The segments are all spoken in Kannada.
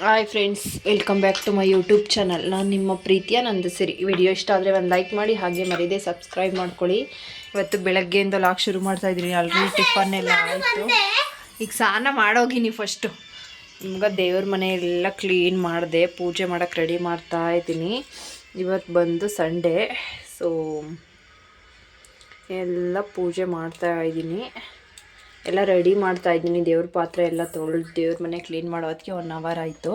Hi friends welcome back to my YouTube channel ನಾನು ನಿಮ್ಮ ಪ್ರೀತಿಯ ನಂದು ಸರಿ ವಿಡಿಯೋ ಇಷ್ಟ ಆದರೆ ಒಂದು ಲೈಕ್ ಮಾಡಿ ಹಾಗೆ ಮರೀದೆ ಸಬ್ಸ್ಕ್ರೈಬ್ ಮಾಡ್ಕೊಳ್ಳಿ. ಇವತ್ತು ಬೆಳಗ್ಗೆಯಿಂದ ಲಾಕ್ ಶುರು ಮಾಡ್ತಾ ಇದ್ದೀನಿ. ಆಲ್ರೆಡಿ ಟಿಫನ್ ಎಲ್ಲ ಆಯಿತು. ಈಗ ಸ್ನಾನ ಮಾಡೋಗಿನಿ ಫಸ್ಟು ನಿಮ್ಗೆ ದೇವ್ರ ಮನೆ ಎಲ್ಲ ಕ್ಲೀನ್ ಮಾಡಿದೆ ಪೂಜೆ ಮಾಡೋಕ್ಕೆ ರೆಡಿ ಮಾಡ್ತಾ ಇದ್ದೀನಿ. ಇವತ್ತು ಬಂದು ಸಂಡೇ ಸೊ ಎಲ್ಲ ಪೂಜೆ ಮಾಡ್ತಾ ಇದ್ದೀನಿ. ಎಲ್ಲ ರೆಡಿ ಮಾಡ್ತಾ ಇದ್ದೀನಿ. ದೇವ್ರ ಪಾತ್ರೆ ಎಲ್ಲ ತೊಳೆದು ದೇವ್ರ ಮನೆ ಕ್ಲೀನ್ ಮಾಡೋ ಹೊತ್ತಿಗೆ ಒನ್ ಅವರ್ ಆಯಿತು.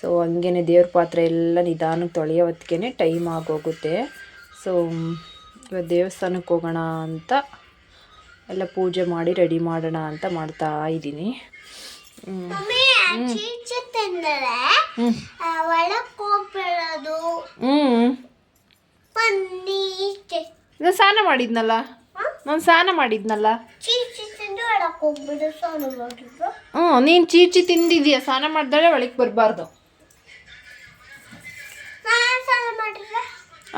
ಸೊ ಹಂಗೇ ದೇವ್ರ ಪಾತ್ರೆ ಎಲ್ಲ ನಿಧಾನಕ್ಕೆ ತೊಳೆಯೋ ಹೊತ್ತಿಗೆ ಟೈಮ್ ಆಗೋಗುತ್ತೆ. ಸೊ ಇವಾಗ ದೇವಸ್ಥಾನಕ್ಕೆ ಹೋಗೋಣ ಅಂತ ಎಲ್ಲ ಪೂಜೆ ಮಾಡಿ ರೆಡಿ ಮಾಡೋಣ ಅಂತ ಮಾಡ್ತಾ ಇದ್ದೀನಿ. ಸ್ನಾನ ಮಾಡಿದ್ನಲ್ಲ? ನಾನು ಸ್ನಾನ ಮಾಡಿದ್ನಲ್ಲ. ಹ್ಞೂ ನೀನು ಚೀಚಿ ತಿಂದಿದ್ಯಾ? ಸ್ನಾನ ಮಾಡಿದಾಳೆ ಒಳಗೆ ಬರಬಾರ್ದು.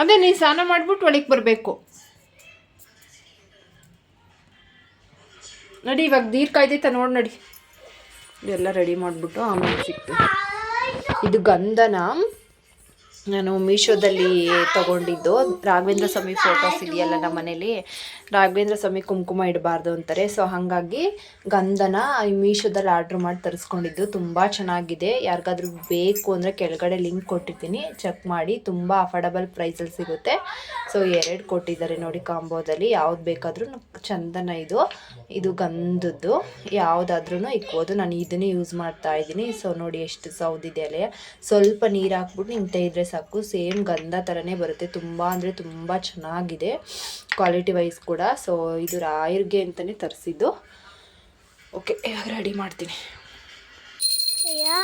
ಅದೇ ನೀನು ಸ್ನಾನ ಮಾಡಿಬಿಟ್ಟು ಒಳಗೆ ಬರಬೇಕು. ನಡಿ ಇವಾಗ ನೀರು ಕಾಯ್ದೈತ ನೋಡಿ ನಡಿ. ಇದೆಲ್ಲ ರೆಡಿ ಮಾಡಿಬಿಟ್ಟು ಆಮೇಲೆ ಸಿಕ್ತು ಇದು ಗಂಧನ? ನಾನು ಮೀಶೋದಲ್ಲಿ ತಗೊಂಡಿದ್ದು. ರಾಘವೇಂದ್ರ ಸ್ವಾಮಿ ಫೋಟೋಸ್ ಇದೆಯಲ್ಲ ನಮ್ಮ ಮನೇಲಿ. ರಾಘವೇಂದ್ರ ಸ್ವಾಮಿ ಕುಂಕುಮ ಇಡಬಾರ್ದು ಅಂತಾರೆ. ಸೊ ಹಾಗಾಗಿ ಗಂಧನ ಈ ಮೀಶೋದಲ್ಲಿ ಆರ್ಡ್ರ್ ಮಾಡಿ ತರಿಸ್ಕೊಂಡಿದ್ದು. ತುಂಬ ಚೆನ್ನಾಗಿದೆ. ಯಾರಿಗಾದ್ರೂ ಬೇಕು ಅಂದರೆ ಕೆಳಗಡೆ ಲಿಂಕ್ ಕೊಟ್ಟಿದ್ದೀನಿ ಚೆಕ್ ಮಾಡಿ. ತುಂಬ ಅಫೋರ್ಡಬಲ್ ಪ್ರೈಸಲ್ಲಿ ಸಿಗುತ್ತೆ. ಸೊ ಎರಡು ಕೊಟ್ಟಿದ್ದಾರೆ ನೋಡಿ ಕಾಂಬೋದಲ್ಲಿ. ಯಾವ್ದು ಬೇಕಾದ್ರೂ ಚಂದನ ಇದು. ಇದು ಗಂಧದ್ದು. ಯಾವುದಾದ್ರೂ ಇಕ್ಬೋದು. ನಾನು ಇದನ್ನೇ ಯೂಸ್ ಮಾಡ್ತಾ ಇದ್ದೀನಿ. ಸೊ ನೋಡಿ ಎಷ್ಟು ಸೌದಿದೆ ಅಲ್ಲೇ ಸ್ವಲ್ಪ ನೀರು ಹಾಕ್ಬಿಟ್ಟು ಹಿಂಗೆ ತೆಗೆದ್ರೆ ಸಾಕು ಸೇಮ್ ಗಂಧ ಥರನೇ ಬರುತ್ತೆ. ತುಂಬ ಅಂದರೆ ತುಂಬ ಚೆನ್ನಾಗಿದೆ ಕ್ವಾಲಿಟಿ ವೈಸ್ ಕೂಡ. ಸೊ ಇದು ರಾಯರ್ಗೆ ಅಂತಲೇ ತರಿಸಿದ್ದು. ಓಕೆ ಇವಾಗ ರೆಡಿ ಮಾಡ್ತೀನಿ. ಯಾ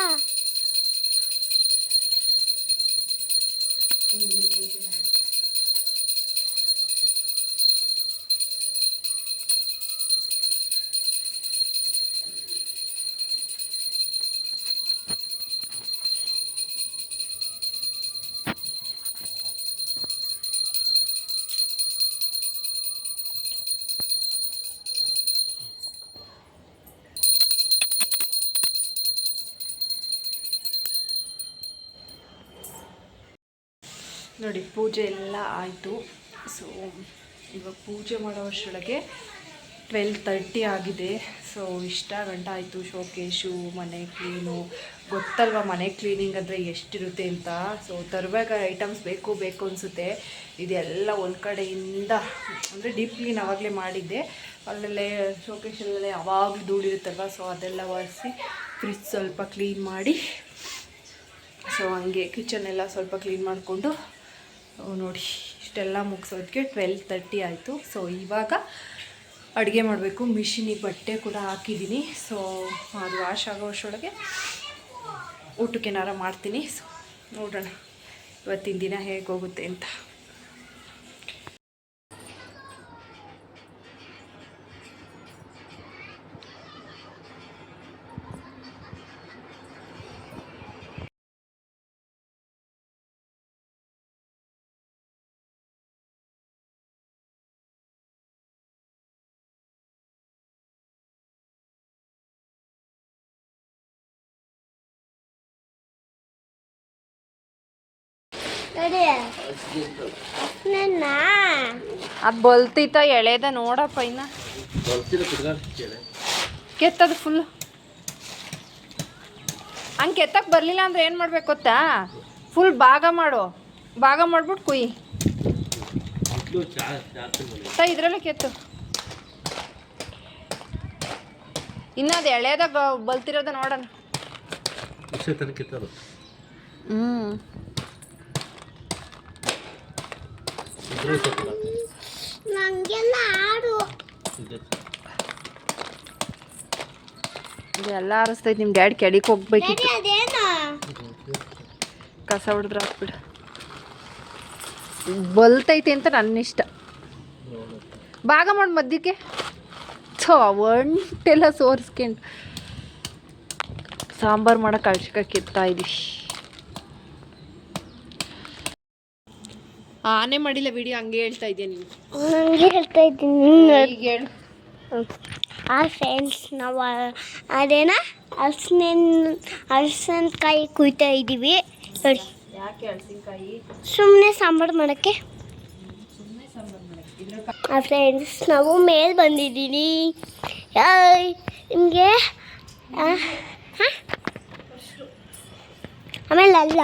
ನೋಡಿ, ಪೂಜೆ ಎಲ್ಲ ಆಯಿತು. ಸೊ ಇವಾಗ ಪೂಜೆ ಮಾಡೋ ಅಷ್ಟರೊಳಗೆ ಟ್ವೆಲ್ ತರ್ಟಿ ಆಗಿದೆ. ಸೊ ಇಷ್ಟ ಗಂಟ ಆಯಿತು. ಶೋಕೇಶು, ಮನೆ ಕ್ಲೀನು ಗೊತ್ತಲ್ವ ಮನೆ ಕ್ಲೀನಿಂಗ್ ಅಂದರೆ ಎಷ್ಟಿರುತ್ತೆ ಅಂತ? ಸೊ ತರುವಾಗ ಐಟಮ್ಸ್ ಬೇಕು ಬೇಕು ಅನಿಸುತ್ತೆ. ಇದೆಲ್ಲ ಒಂದು ಕಡೆಯಿಂದ, ಅಂದರೆ ಡೀಪ್ ಕ್ಲೀನ್ ಆವಾಗಲೇ ಮಾಡಿದ್ದೆ. ಅಲ್ಲಲ್ಲೇ ಶೋಕೇಶಲ್ಲೇ ಯಾವಾಗಲೂ ಧೂಳಿರುತ್ತಲ್ವ? ಸೊ ಅದೆಲ್ಲ ಒರೆಸಿ ಫ್ರಿಜ್ ಸ್ವಲ್ಪ ಕ್ಲೀನ್ ಮಾಡಿ ಸೊ ಹಂಗೆ ಕಿಚನ್ ಎಲ್ಲ ಸ್ವಲ್ಪ ಕ್ಲೀನ್ ಮಾಡಿಕೊಂಡು ನೋಡಿ, ಇಷ್ಟೆಲ್ಲ ಮುಗಿಸೋದಕ್ಕೆ ಟ್ವೆಲ್ ತರ್ಟಿ ಆಯಿತು. ಸೊ ಇವಾಗ ಅಡುಗೆ ಮಾಡಬೇಕು. ಮಿಷಿನಿಗೆ ಬಟ್ಟೆ ಕೂಡ ಹಾಕಿದ್ದೀನಿ. ಸೊ ಅದು ವಾಶ್ ಆಗೋ ಅಷ್ಟರೊಳಗೆ ಊಟಕ್ಕೆ ಏನಾರ ಮಾಡ್ತೀನಿ. ಸೊ ನೋಡೋಣ. ಇವತ್ತಿನ ದಿನ ಹೇಗೆ ಹೋಗುತ್ತೆ ಅಂತ. ಅದು ಬಲ್ತಿತ್ತ ಎಳೆದ ನೋಡಪ್ಪ ಇನ್ನ. ಕೆತ್ತದು ಫುಲ್ ಹಂಗೆ ಕೆತ್ತಕ್ಕೆ ಬರಲಿಲ್ಲ ಅಂದ್ರೆ ಏನು ಮಾಡ್ಬೇಕು ಗೊತ್ತಾ? ಫುಲ್ ಭಾಗ ಮಾಡು. ಭಾಗ ಮಾಡ್ಬಿಟ್ಟು ಕುಯ್. ತ ಇದ್ರಲ್ಲೇ ಕೆತ್ತು. ಇನ್ನು ಅದು ಎಳೆದಾಗ ಬಲ್ತಿರೋದ ನೋಡೋಣ. ಹ್ಞೂ ಎಲ್ಲ ಅರಸ್ತೈತಿ ನಿಮ್ಮ ಡ್ಯಾಡಿ ಕೆಡಿಗೆ ಹೋಗ್ಬೇಕಿತ್ತು. ಕಸ ಹೊಡೆದ್ರೆ ಹಾಕ್ಬಿಡ. ಬಲ್ತೈತಿ ಅಂತ ನನ್ನ ಇಷ್ಟ ಭಾಗ ಮಾಡಿ ಮಧ್ಯಕ್ಕೆ ಥೋ ಒಂಟೆಲ್ಲ ಸೋರ್ಸ್ಕೊಂಡು. ಸಾಂಬಾರು ಮಾಡೋಕೆ ಅಳ್ಸಿಕ ಕಿತ್ತಾ ಇದೀವಿ ಆನೆ ಮಾಡಿಲ್ಲ ವಿಡಿಯೋ ಹಂಗೆ ಹೇಳ್ತಾ ಇದ್ದೀನಿ ನೀನು? ನಂಗೆ ಹೇಳ್ತಾ ಇದ್ದೀನಿ ಈಗ ಹೇಳು. ಆ ಫ್ರೆಂಡ್ಸ್ ನಾವು ಅದೇನ? ಹಲಸಿನ ಹಲಸಿನಕಾಯಿ ಕುಯ್ತಾ ಇದ್ದೀವಿ. ನೋಡಿ. ಯಾಕೆ ಹಳಸಿನಕಾಯಿ ಸುಮ್ಮನೆ ಸಾಂಬಾರು ಮಾಡೋಕ್ಕೆ. ಆ ಫ್ರೆಂಡ್ಸ್ ನಾವು ಮೇಲೆ ಬಂದಿದ್ದೀನಿ. ನಿಮಗೆ? ಆಮೇಲೆ ಅಲ್ಲ?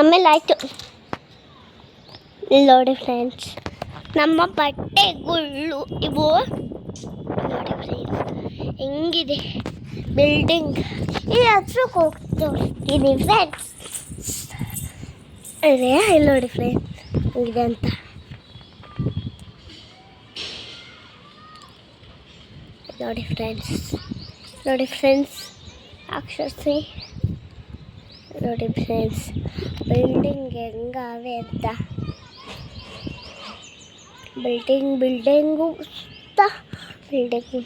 ಆಮೇಲೆ ಆಯಿತು. ನೋಡಿ ಫ್ರೆಂಡ್ಸ್. ನಮ್ಮ ಬಟ್ಟೆಗಳು ಇವು ನೋಡಿ ಫ್ರೆಂಡ್ಸ್. ಹೆಂಗಿದೆ? ಬಿಲ್ಡಿಂಗ್. ಇಲ್ಲಿ ಹತ್ರಕ್ಕೆ ಹೋಗ್ತೀನಿ ಫ್ರೆಂಡ್ಸ್. ಅದೇ ಇಲ್ಲಿ ನೋಡಿ ಫ್ರೆಂಡ್ಸ್. ಹೆಂಗಿದೆ ಅಂತ. ನೋಡಿ ಫ್ರೆಂಡ್ಸ್. ನೋಡಿ ಫ್ರೆಂಡ್ಸ್. ಅಕ್ಷರಸಿ ನೋಡಿ ಫ್ರೆಂಡ್ಸ್. ಬಿಲ್ಡಿಂಗ್ ಹೆಂಗಾವೆ ಅಂತ. ಬಿಲ್ಡಿಂಗ್, ಬಿಲ್ಡಿಂಗು ಸುತ್ತ ಬಿಲ್ಡಿಂಗು.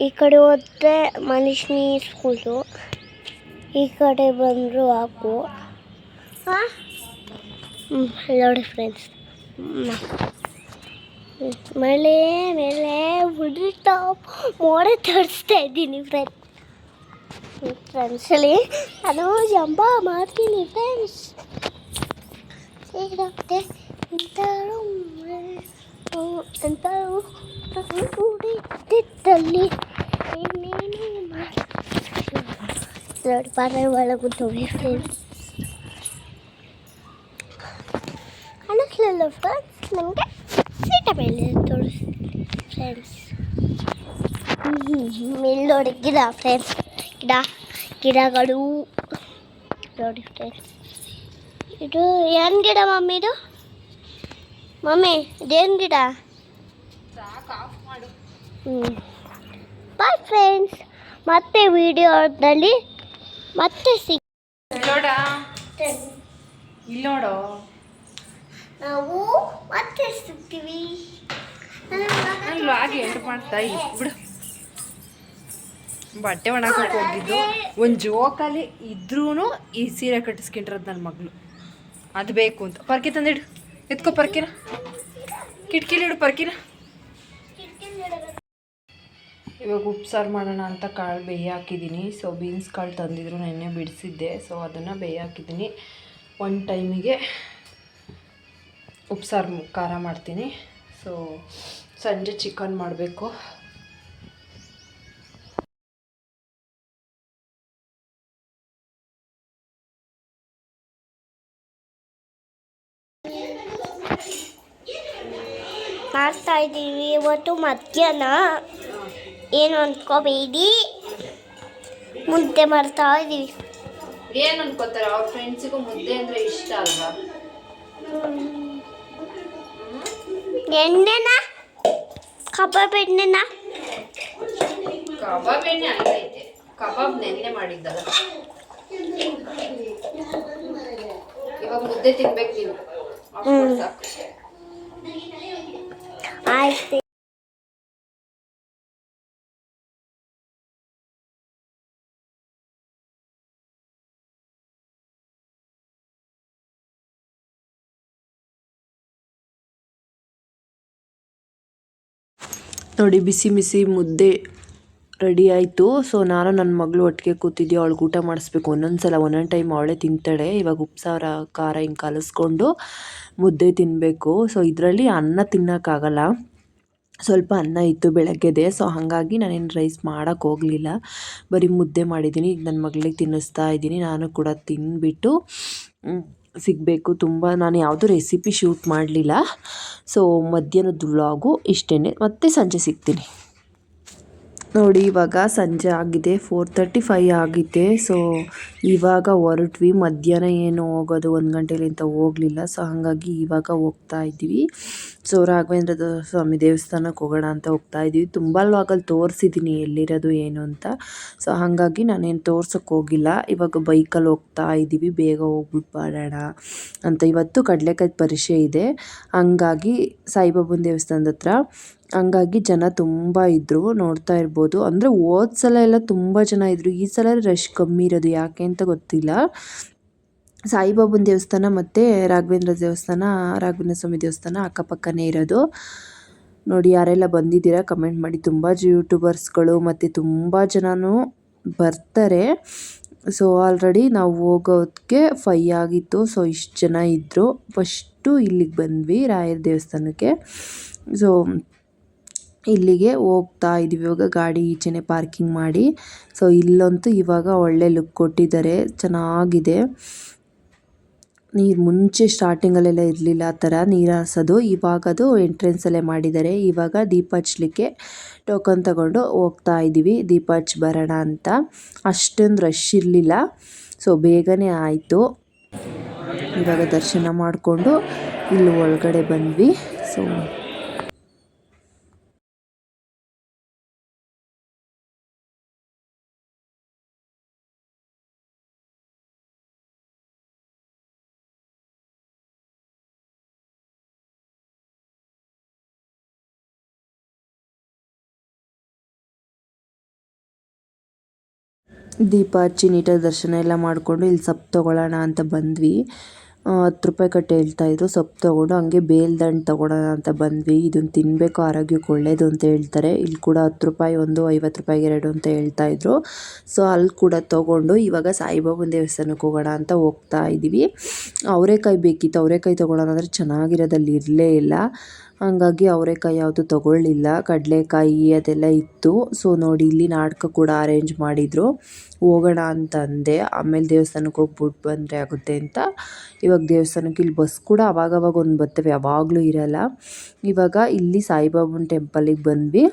ಈ ಕಡೆ ಹೋದ್ರೆ ಮನುಷ್ಯನಿ ಸ್ಕೂಲು ಈ ಕಡೆ ಬಂದರು ಹಾಕು. ಹಾಂ? ನೋಡಿ ಫ್ರೆಂಡ್ಸ್ ಮಳೆ ಮೇಲೆ ಹುಡುಕ್ತಾ ಮೋಡ ತರಿಸ್ತಾ ಇದ್ದೀನಿ ಫ್ರೆಂಡ್ ಫ್ರೆಂಡ್ಸಲ್ಲಿ ಅದು ಜಂಬ ಮಾಡ್ತೀನಿ ಫ್ರೆಂಡ್ಸ್ ಹೇಗಿರುತ್ತೆ ಎಂತಾರು ಎಂತಾರು ಕುಡಿತಿದ್ದಲ್ಲಿ ಏನೇನು ಮಾಡಿ ನೋಡಿ ಪಾತ್ರೆ ಒಳಗುತ್ತವೆ ಫ್ರೆಂಡ್ಸ್ ಕಾಣಿಸ್ಲಿಲ್ಲ ಫ್ರೆಂಡ್ಸ್ ನನಗೆ ಸೀಟ ಮೇಲೆ ತೋರಿಸಿ ಫ್ರೆಂಡ್ಸ್ ಇಲ್ಲಿ ನೋಡಿ ಗಿಡ ಫ್ರೆಂಡ್ಸ್ ಗಿಡ ಗಿಡಗಳು ನೋಡಿ ಫ್ರೆಂಡ್ಸ್ ಇದು ಏನು ಗಿಡ ಮಮ್ಮಿ ಇದು ಮಮ್ಮಿ ಇದೇನು ಗಿಡ? ಹ್ಞೂ ಬಾಯ್ ಫ್ರೆಂಡ್ಸ್ ಮತ್ತೆ ವಿಡಿಯೋದಲ್ಲಿ ಮತ್ತೆ ಸಿಗ್ ಇಲ್ಲೋಡ. ನಾವು ಮತ್ತೆ ಸಿಗ್ತೀವಿ. ಆಗಿ ಎಂಟು ಮಾಡ್ತಾ ಇಲ್ಲ ಬಿಡು. ಬಟ್ಟೆ ಒಣಗಕ್ಕೆ ಹೋಗಿದ್ದು. ಒಂದು ಜೋಕಾಲಿ ಇದ್ರೂ ಈ ಸೀರೆ ಕಟ್ಟಿಸ್ಕೊಂಡಿರೋದು ನನ್ನ ಮಗಳು. ಅದು ಬೇಕು ಅಂತ. ಪರ್ಕೆ ತಂದಿಡು. ಎತ್ಕೋ ಪರ್ಕಿನ. ಕಿಟಕಿಲಿ ಇಡು ಪರ್ಕಿನ. ಇವಾಗ ಉಪ್ಸಾರು ಮಾಡೋಣ ಅಂತ ಕಾಳು ಬೇಯಾಕಿದ್ದೀನಿ ಸೊ ಬೀನ್ಸ್ ಕಾಳು ತಂದಿದ್ರು ನೆನ್ನೆ ಬಿಡಿಸಿದ್ದೆ. ಸೊ ಅದನ್ನು ಬೇಯಾಕಿದ್ದೀನಿ ಒನ್ ಟೈಮಿಗೆ ಉಪ್ಸಾರು ಖಾರ ಮಾಡ್ತೀನಿ. ಸೊ ಸಂಜೆ ಚಿಕನ್ ಮಾಡಬೇಕು. ಮಾಡ್ತಾ ಇದ್ದೀವಿ ಇವತ್ತು ಮಧ್ಯಾಹ್ನ. ಏನು ಅನ್ಕೋಬೇಡಿ. ಮುದ್ದೆ ಮಾಡ್ತಾ ಇದ್ದೀವಿ. ಏನು ಅನ್ಕೋತಾರೆ? ಅವ್ರ ಫ್ರೆಂಡ್ಸಿಗೂ ಮುದ್ದೆ ಅಂದರೆ ಇಷ್ಟ ಅಲ್ವಾ? ಎಣ್ಣೆನ? ಕಬಾಬ್ ಎಣ್ಣೆನ? ಕಬಾಬ್ ಎಣ್ಣೆ ಹಂಗೈತೆ ಕಬಾಬ್ ನೆನ್ನೆ ಮಾಡಿದ್ದಲ್ಲ. ಇವಾಗ ಮುದ್ದೆ ತಿನ್ಬೇಕು ನೀವು. ಅಷ್ಟೊಂದ್ ಸಾಕು. ಆಯ್ತು ನೋಡಿ ಬಿಸಿ ಬಿಸಿ ಮುದ್ದೆ ರೆಡಿ ಆಯಿತು. ಸೊ ನಾನು ನನ್ನ ಮಗಳು ಒಟ್ಟಿಗೆ ಕೂತಿದ್ದೆ ಅವಳಿಗೆ ಊಟ ಮಾಡಿಸ್ಬೇಕು. ಒಂದೊಂದು ಸಲ ಒಂದೊಂದು ಟೈಮ್ ಅವಳೇ ತಿಂತಾಳೆ. ಇವಾಗ ಉಪ್ಸಾರ ಖಾರ ಹಿಂಗೆ ಕಲಿಸ್ಕೊಂಡು ಮುದ್ದೆ ತಿನ್ನಬೇಕು ಸೊ ಇದರಲ್ಲಿ ಅನ್ನ ತಿನ್ನೋಕ್ಕಾಗಲ್ಲ. ಸ್ವಲ್ಪ ಅನ್ನ ಇತ್ತು ಬೆಳಗ್ಗೆದೆ. ಸೊ ಹಾಗಾಗಿ ನಾನೇನು ರೈಸ್ ಮಾಡೋಕ್ಕೆ ಹೋಗಲಿಲ್ಲ. ಬರೀ ಮುದ್ದೆ ಮಾಡಿದ್ದೀನಿ. ಈಗ ನನ್ನ ಮಗಳಿಗೆ ತಿನ್ನಿಸ್ತಾ ಇದ್ದೀನಿ. ನಾನು ಕೂಡ ತಿನ್ಬಿಟ್ಟು ಸಿಗಬೇಕು. ತುಂಬ ನಾನು ಯಾವುದೂ ರೆಸಿಪಿ ಶೂಟ್ ಮಾಡಲಿಲ್ಲ. ಸೊ ಮಧ್ಯಾಹ್ನದ ವ್ಲಾಗು ಇಷ್ಟೇ ಮತ್ತೆ ಸಂಜೆ ಸಿಗ್ತೀನಿ. ನೋಡಿ, ಇವಾಗ ಸಂಜೆ ಆಗಿದೆ ಫೋರ್ ತರ್ಟಿ ಫೈ ಆಗಿದೆ. ಸೊ ಇವಾಗ ಹೊರಟ್ವಿ. ಮಧ್ಯಾಹ್ನ ಏನು ಹೋಗೋದು, ಒಂದು ಗಂಟೆಲಿಂತ ಹೋಗಲಿಲ್ಲ. ಸೊ ಹಾಗಾಗಿ ಇವಾಗ ಹೋಗ್ತಾ ಇದ್ದೀವಿ. ಸೊ ರಾಘವೇಂದ್ರ ಸ್ವಾಮಿ ದೇವಸ್ಥಾನಕ್ಕೆ ಹೋಗೋಣ ಅಂತ ಹೋಗ್ತಾ ಇದ್ದೀವಿ. ತುಂಬ ಲಾಗಲ್ಲಿ ತೋರಿಸಿದ್ದೀನಿ ಎಲ್ಲಿರೋದು ಏನು ಅಂತ. ಸೊ ಹಾಗಾಗಿ ನಾನೇನು ತೋರ್ಸೋಕ್ಕೆ ಹೋಗಿಲ್ಲ. ಇವಾಗ ಬೈಕಲ್ಲಿ ಹೋಗ್ತಾ ಇದ್ದೀವಿ. ಬೇಗ ಹೋಗ್ಬಿಟ್ಟು ಬರೋಣ ಅಂತ. ಇವತ್ತು ಕಡಲೆಕಾಯಿ ಪರಿಷೆ ಇದೆ. ಹಂಗಾಗಿ ಸಾಯಿಬಾಬನ ದೇವಸ್ಥಾನದ ಹತ್ರ ಹಂಗಾಗಿ ಜನ ತುಂಬ ಇದ್ದರು ನೋಡ್ತಾ ಇರ್ಬೋದು. ಅಂದರೆ ಹೋದ ಸಲ ಎಲ್ಲ ತುಂಬ ಜನ ಇದ್ದರು ಈ ಸಲ ರಶ್ ಕಮ್ಮಿ ಇರೋದು ಯಾಕೆ ಅಂತ ಗೊತ್ತಿಲ್ಲ. ಸಾಯಿಬಾಬನ ದೇವಸ್ಥಾನ ಮತ್ತು ರಾಘವೇಂದ್ರ ದೇವಸ್ಥಾನ, ರಾಘವೇಂದ್ರ ಸ್ವಾಮಿ ದೇವಸ್ಥಾನ ಅಕ್ಕಪಕ್ಕನೇ ಇರೋದು. ನೋಡಿ, ಯಾರೆಲ್ಲ ಬಂದಿದ್ದೀರಾ ಕಮೆಂಟ್ ಮಾಡಿ. ತುಂಬ ಯೂಟ್ಯೂಬರ್ಸ್ಗಳು ಮತ್ತು ತುಂಬ ಜನನೂ ಬರ್ತಾರೆ. ಸೊ ಆಲ್ರೆಡಿ ನಾವು ಹೋಗೋದಕ್ಕೆ ಫೈ ಆಗಿತ್ತು. ಸೊ ಇಷ್ಟು ಜನ ಇದ್ದರು ಫಸ್ಟು ಇಲ್ಲಿಗೆ ಬಂದ್ವಿ, ರಾಯರ ದೇವಸ್ಥಾನಕ್ಕೆ. ಸೊ ಇಲ್ಲಿಗೆ ಹೋಗ್ತಾ ಇದ್ದೀವಿ. ಇವಾಗ ಗಾಡಿ ಈಚೆನೆ ಪಾರ್ಕಿಂಗ್ ಮಾಡಿ. ಸೊ ಇಲ್ಲಂತೂ ಇವಾಗ ಒಳ್ಳೆ ಲುಕ್ ಕೊಟ್ಟಿದ್ದಾರೆ. ಚೆನ್ನಾಗಿದೆ. ನೀರು ಮುಂಚೆ ಸ್ಟಾರ್ಟಿಂಗಲ್ಲೆಲ್ಲ ಇರಲಿಲ್ಲ ಆ ಥರ ನೀರು ಹಾಸೋದು ಇವಾಗ ಅದು ಎಂಟ್ರೆನ್ಸಲ್ಲೇ ಮಾಡಿದ್ದಾರೆ. ಇವಾಗ ದೀಪ ಹಚ್ಚಲಿಕ್ಕೆ ಟೋಕನ್ ತಗೊಂಡು ಹೋಗ್ತಾ ಇದ್ದೀವಿ. ದೀಪ ಹಚ್ಚಿ ಬರೋಣ ಅಂತ. ಅಷ್ಟೊಂದು ರಶ್ ಇರಲಿಲ್ಲ. ಸೊ ಬೇಗನೆ ಆಯಿತು. ಇವಾಗ ದರ್ಶನ ಮಾಡಿಕೊಂಡು ಇಲ್ಲಿ ಒಳಗಡೆ ಬಂದ್ವಿ. ಸೊ ದೀಪ ಹಚ್ಚಿ ನೀಟಾಗಿ ದರ್ಶನ ಎಲ್ಲ ಮಾಡಿಕೊಂಡು ಇಲ್ಲಿ ಸೊಪ್ಪು ತೊಗೊಳ್ಳೋಣ ಅಂತ ಬಂದ್ವಿ. ಹತ್ತು ರೂಪಾಯಿ ಕಟ್ಟಿ ಹೇಳ್ತಾಯಿದ್ರು ಸೊಪ್ಪು ತೊಗೊಂಡು ಹಂಗೆ ಬೇಲ್ದಂಡು ತೊಗೊಳೋಣ ಅಂತ ಬಂದ್ವಿ. ಇದನ್ನು ತಿನ್ನಬೇಕು ಆರೋಗ್ಯಕ್ಕೆ ಒಳ್ಳೇದು ಅಂತ ಹೇಳ್ತಾರೆ. ಇಲ್ಲಿ ಕೂಡ ಹತ್ತು ರೂಪಾಯಿ, ಒಂದು ಐವತ್ತು ರೂಪಾಯಿಗೆ ಎರಡು ಅಂತ ಹೇಳ್ತಾ ಇದ್ರು. ಸೊ, ಅಲ್ಲಿ ಕೂಡ ತೊಗೊಂಡು ಇವಾಗ ಸಾಯಿಬಾಬನ ದೇವಸ್ಥಾನಕ್ಕೆ ಹೋಗೋಣ ಅಂತ ಹೋಗ್ತಾ ಇದ್ದೀವಿ ಅವರೇಕಾಯಿ ಬೇಕಿತ್ತು, ಅವರೇಕಾಯಿ ತೊಗೊಳೋಣ ಅಂದರೆ ಚೆನ್ನಾಗಿರೋದಲ್ಲಿ ಇರಲೇ ಇಲ್ಲ. ಹಾಗಾಗಿ ಅವರೆಕಾಯಿ ಯಾವುದು ತೊಗೊಳ್ಳಿಲ್ಲ. ಕಡಲೆಕಾಯಿ ಅದೆಲ್ಲ ಇತ್ತು. ಸೊ ನೋಡಿ, ಇಲ್ಲಿ ನಾಟಕ ಕೂಡ ಅರೇಂಜ್ ಮಾಡಿದರು. ಹೋಗೋಣ ಅಂತ ಅಂದೆ. ಆಮೇಲೆ ದೇವಸ್ಥಾನಕ್ಕೆ ಹೋಗ್ಬಿಟ್ಟು ಬಂದರೆ ಆಗುತ್ತೆ ಅಂತ. ಇವಾಗ ದೇವಸ್ಥಾನಕ್ಕೆ ಇಲ್ಲಿ ಬಸ್ ಕೂಡ ಅವಾಗವಾಗ ಒಂದು ಬರ್ತವೆ. ಯಾವಾಗಲೂ ಇರಲ್ಲ. ಇವಾಗ ಇಲ್ಲಿ ಸಾಯಿಬಾಬನ ಟೆಂಪಲಿಗೆ ಬಂದ್ವಿ.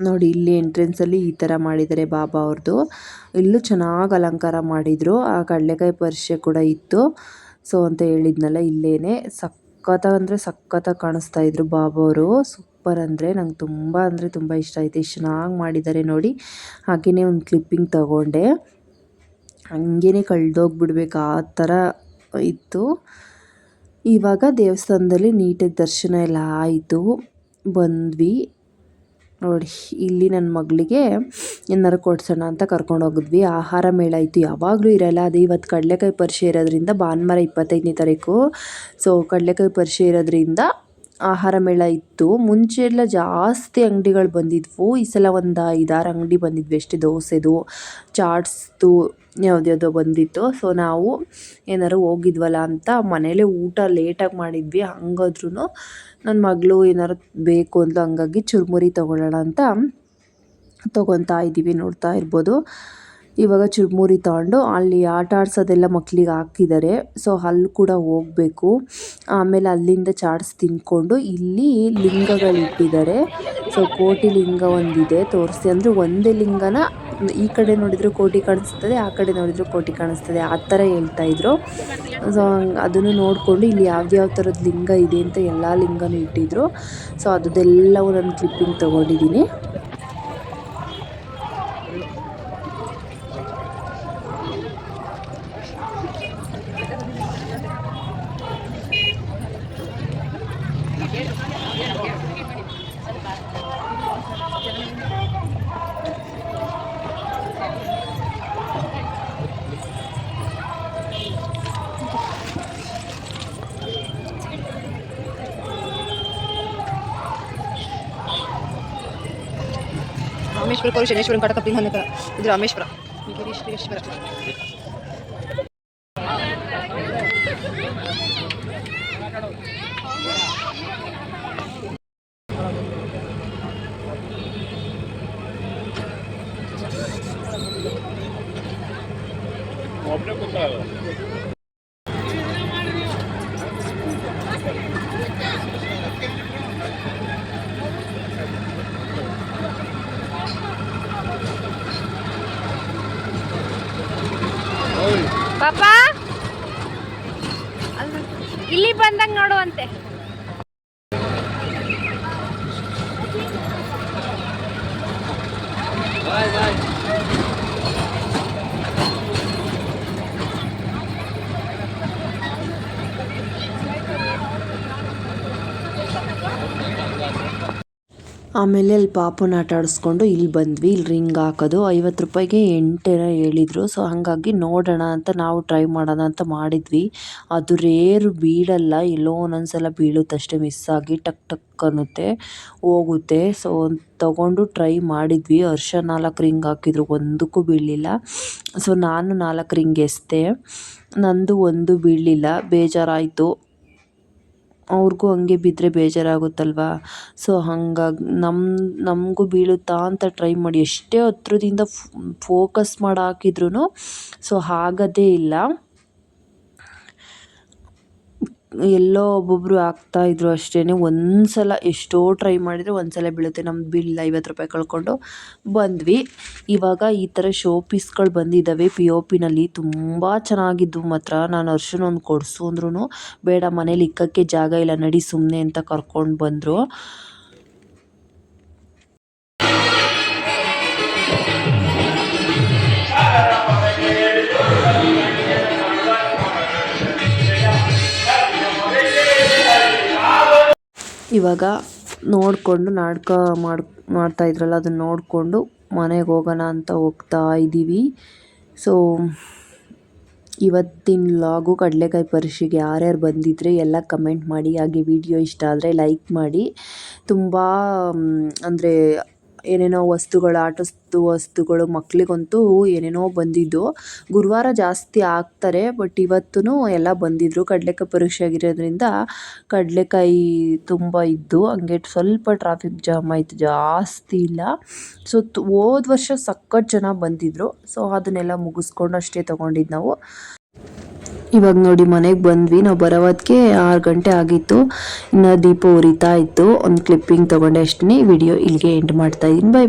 ನೋಡಿ, ಇಲ್ಲಿ ಎಂಟ್ರೆನ್ಸಲ್ಲಿ ಈ ಥರ ಮಾಡಿದ್ದಾರೆ ಬಾಬಾ ಅವ್ರದ್ದು ಇಲ್ಲೂ ಚೆನ್ನಾಗಿ ಅಲಂಕಾರ ಮಾಡಿದರು. ಆ ಕಡಲೆಕಾಯಿ ಪರಿಷೆ ಕೂಡ ಇತ್ತು. ಸೊ ಅಂತ ಹೇಳಿದ್ನಲ್ಲ ಇಲ್ಲೇ ಸಖತ್ತಾಗಿ ಅಂದರೆ ಸಖತ್ತಾಗಿ ಕಾಣಿಸ್ತಾ ಇದ್ರು ಬಾಬು ಅವರು. ಸೂಪರ್ ಅಂದರೆ ನಂಗೆ ತುಂಬ ಅಂದರೆ ತುಂಬ ಇಷ್ಟ ಆಯಿತು. ಎಷ್ಟು ಚೆನ್ನಾಗಿ ಮಾಡಿದ್ದಾರೆ ನೋಡಿ. ಹಾಗೆಯೇ ಒಂದು ಕ್ಲಿಪ್ಪಿಂಗ್ ತಗೊಂಡೆ. ಹಂಗೇ ಕಳೆದೋಗ್ಬಿಡ್ಬೇಕು ಆ ಥರ ಇತ್ತು. ಇವಾಗ ದೇವಸ್ಥಾನದಲ್ಲಿ ನೀಟಾಗಿ ದರ್ಶನ ಎಲ್ಲ ಆಯಿತು. ಬಂದ್ವಿ. ನೋಡಿ, ಇಲ್ಲಿ ನನ್ನ ಮಗಳಿಗೆ ಏನಾರು ಕೊಡ್ಸೋಣ ಅಂತ ಕರ್ಕೊಂಡು ಹೋಗಿದ್ವಿ. ಆಹಾರ ಮೇಳ ಇತ್ತು ಯಾವಾಗಲೂ ಇರಲ್ಲ. ಅದು ಇವತ್ತು ಕಡಲೆಕಾಯಿ ಪರಿಷೆ ಇರೋದ್ರಿಂದ ಭಾನುವಾರ ಇಪ್ಪತ್ತೈದನೇ ತಾರೀಕು. ಸೊ ಕಡಲೆಕಾಯಿ ಪರಿಷೆ ಇರೋದ್ರಿಂದ ಆಹಾರ ಮೇಳ ಇತ್ತು ಮುಂಚೆ ಎಲ್ಲ ಜಾಸ್ತಿ ಅಂಗಡಿಗಳು ಬಂದಿದ್ವು. ಈ ಸಲ ಒಂದು ಐದಾರು ಅಂಗಡಿ ಬಂದಿದ್ವಿ. ಅಷ್ಟೇ ದೋಸೆದು, ಚಾಟ್ಸ್ದು ಯಾವುದ್ಯಾವುದೋ ಬಂದಿತ್ತು. ಸೊ ನಾವು ಏನಾರು ಹೋಗಿದ್ವಲ್ಲ ಅಂತ ಮನೇಲೇ ಊಟ ಲೇಟಾಗಿ ಮಾಡಿದ್ವಿ. ಹಂಗಾದ್ರೂ ನನ್ನ ಮಗಳು ಏನಾರು ಬೇಕು ಅಂದ್ಲು, ಹಂಗಾಗಿ ಚುರುಮುರಿ ತೊಗೊಳ್ಳೋಣ ಅಂತ ತೊಗೊತಾ ಇದ್ದೀವಿ ನೋಡ್ತಾ ಇರ್ಬೋದು. ಇವಾಗ ಚುರುಮುರಿ ತಗೊಂಡು ಅಲ್ಲಿ ಆಟ ಆಡ್ಸೋದೆಲ್ಲ ಮಕ್ಕಳಿಗೆ ಹಾಕಿದ್ದಾರೆ. ಸೊ ಅಲ್ಲಿ ಕೂಡ ಹೋಗಬೇಕು. ಆಮೇಲೆ ಅಲ್ಲಿಂದ ಚಾಟ್ಸ್ ತಿಂದ್ಕೊಂಡು ಇಲ್ಲಿ ಲಿಂಗಗಳು ಇಟ್ಟಿದ್ದಾರೆ. ಸೊ ಕೋಟಿ ಲಿಂಗ ಒಂದಿದೆ. ತೋರಿಸಿ ಅಂದರೆ ಒಂದೇ ಲಿಂಗನ ಈ ಕಡೆ ನೋಡಿದರೆ ಕೋಟಿ ಕಾಣಿಸ್ತದೆ, ಆ ಕಡೆ ನೋಡಿದರೆ ಕೋಟಿ ಕಾಣಿಸ್ತದೆ. ಆ ಥರ ಹೇಳ್ತಾಯಿದ್ರು ಸೊ ಅದನ್ನು ನೋಡಿಕೊಂಡು ಇಲ್ಲಿ ಯಾವ್ದ್ಯಾವ ಥರದ ಲಿಂಗ ಇದೆ ಅಂತ ಎಲ್ಲ ಲಿಂಗನೂ ಇಟ್ಟಿದ್ರು. ಸೊ ಅದೆಲ್ಲವೂ ನಾನು ಕ್ಲಿಪ್ಪಿಂಗ್ ತೊಗೊಂಡಿದ್ದೀನಿ. ರಾಮೇಶ್ವರ ಕೋರಿ ಶನೇಶ್ವರನ್ ಕಟಕ ಪಿಂಗನಕರ ಇದು ರಾಮೇಶ್ವರ. ಗಿರೀಶ್ವರೇಶ್ವರ ಆಮೇಲೆ ಅಲ್ಲಿ ಪಾಪುನ ಆಟ ಆಡಿಸ್ಕೊಂಡು ಇಲ್ಲಿ ಬಂದ್ವಿ. ಇಲ್ಲಿ ರಿಂಗ್ ಹಾಕೋದು. ಐವತ್ತು ರೂಪಾಯಿಗೆ ಎಂಟೇನ ಹೇಳಿದ್ರು. ಸೊ ಹಾಗಾಗಿ ನೋಡೋಣ ಅಂತ ನಾವು ಟ್ರೈ ಮಾಡೋಣ ಅಂತ ಮಾಡಿದ್ವಿ. ಅದು ರೇರು ಬೀಳಲ್ಲ. ಎಲ್ಲೋ ಒಂದೊಂದ್ಸಲ ಬೀಳುತ್ತಷ್ಟೇ ಮಿಸ್ ಆಗಿ ಟಕ್ ಟಕ್ ಅನ್ನುತ್ತೆ, ಹೋಗುತ್ತೆ. ಸೊ ತಗೊಂಡು ಟ್ರೈ ಮಾಡಿದ್ವಿ. ಹರ್ಷ ನಾಲ್ಕು ರಿಂಗ್ ಹಾಕಿದ್ರು. ಒಂದಕ್ಕೂ ಬೀಳಲಿಲ್ಲ. ಸೊ ನಾನು ನಾಲ್ಕು ರಿಂಗ್ ಎಸ್ದೆ ನಂದು ಒಂದು ಬೀಳಲಿಲ್ಲ. ಬೇಜಾರಾಯಿತು. ಅವ್ರಿಗೂ ಹಂಗೆ ಬಿದ್ದರೆ ಬೇಜಾರಾಗುತ್ತಲ್ವ? ಸೊ ಹಾಗಾಗಿ ನಮ್ಮ ನಮಗೂ ಬೀಳುತ್ತಾ ಅಂತ ಟ್ರೈ ಮಾಡಿ ಎಷ್ಟೇ ಹತ್ರದಿಂದ ಫೋಕಸ್ ಮಾಡಿ ಹಾಕಿದ್ರೂ ಸೊ ಆಗೋದೇ ಇಲ್ಲ. ಎಲ್ಲೋ ಒಬ್ಬೊಬ್ಬರು ಹಾಕ್ತಾಯಿದ್ರು ಅಷ್ಟೇ ಒಂದು ಸಲ ಎಷ್ಟೋ ಟ್ರೈ ಮಾಡಿದರೆ ಒಂದು ಸಲ ಬೀಳುತ್ತೆ. ನಮ್ಮ ಬಿಲ್ ಐವತ್ತು ರೂಪಾಯಿ ಕಳ್ಕೊಂಡು ಬಂದ್ವಿ. ಇವಾಗ ಈ ಥರ ಶೋ ಪೀಸ್ಗಳು ಬಂದಿದ್ದಾವೆ ಪಿ ಒ ಪಿನಲ್ಲಿ ತುಂಬ ಚೆನ್ನಾಗಿದ್ವು ಮಾತ್ರ. ನಾನು ಅರ್ಶನ ಒಂದು ಕೊಡಿಸು ಅಂದ್ರೂ ಬೇಡ ಮನೇಲಿ ಇಕ್ಕಕ್ಕೆ ಜಾಗ ಇಲ್ಲ, ನಡಿ ಸುಮ್ಮನೆ ಅಂತ ಕರ್ಕೊಂಡು ಬಂದರು. ಇವಾಗ ನೋಡಿಕೊಂಡು ನಾಟಕ ಮಾಡ್, ಮಾಡ್ತಾ ಇದ್ರಲ್ಲ, ಅದನ್ನ ನೋಡಿಕೊಂಡು ಮನೆಗೆ ಹೋಗೋಣ ಅಂತ ಹೋಗ್ತಾ ಇದ್ದೀವಿ ಸೊ ಇವತ್ತಿನ ಲಾಗು ಕಡಲೆಕಾಯಿ ಪರಿಷೆಗೆ ಯಾರ್ಯಾರು ಬಂದಿದ್ರೆ ಎಲ್ಲ ಕಮೆಂಟ್ ಮಾಡಿ. ಹಾಗೆ ವಿಡಿಯೋ ಇಷ್ಟ ಆದರೆ ಲೈಕ್ ಮಾಡಿ. ತುಂಬ, ಅಂದರೆ ಏನೇನೋ ವಸ್ತುಗಳು ಆಟದ ವಸ್ತುಗಳು ಮಕ್ಕಳಿಗಂತೂ ಏನೇನೋ ಬಂದಿದ್ದು. ಗುರುವಾರ ಜಾಸ್ತಿ ಹಾಕ್ತಾರೆ ಬಟ್ ಇವತ್ತೂ ಎಲ್ಲ ಬಂದಿದ್ದರು ಕಡಲೆಕಾಯಿ ಪರೀಕ್ಷೆ ಆಗಿರೋದ್ರಿಂದ ಕಡಲೆಕಾಯಿ ತುಂಬ ಇದ್ದು, ಹಂಗೆ ಸ್ವಲ್ಪ ಟ್ರಾಫಿಕ್ ಜಾಮ್ ಆಯಿತು, ಜಾಸ್ತಿ ಇಲ್ಲ. ಸೊ ಹೋದ ವರ್ಷ ಸಖತ್ ಜನ ಬಂದಿದ್ದರು ಸೊ ಅದನ್ನೆಲ್ಲ ಮುಗಿಸ್ಕೊಂಡು ಅಷ್ಟೇ ತೊಗೊಂಡಿದ್ದು ನಾವು. ಇವಾಗ ನೋಡಿ ಮನೆಗೆ ಬಂದ್ವಿ. ನಾವು ಬರೋವತ್ತಿಗೆ ಆರು ಗಂಟೆ ಆಗಿತ್ತು. ಇನ್ನು ದೀಪ ಉರಿತಾ ಇತ್ತು. ಒಂದು ಕ್ಲಿಪ್ಪಿಂಗ್ ತೊಗೊಂಡೆ ಅಷ್ಟೇ ವಿಡಿಯೋ ಇಲ್ಲಿಗೆ ಎಂಡ್ ಮಾಡ್ತಾ ಇದ್ದೀನಿ. ಬೈ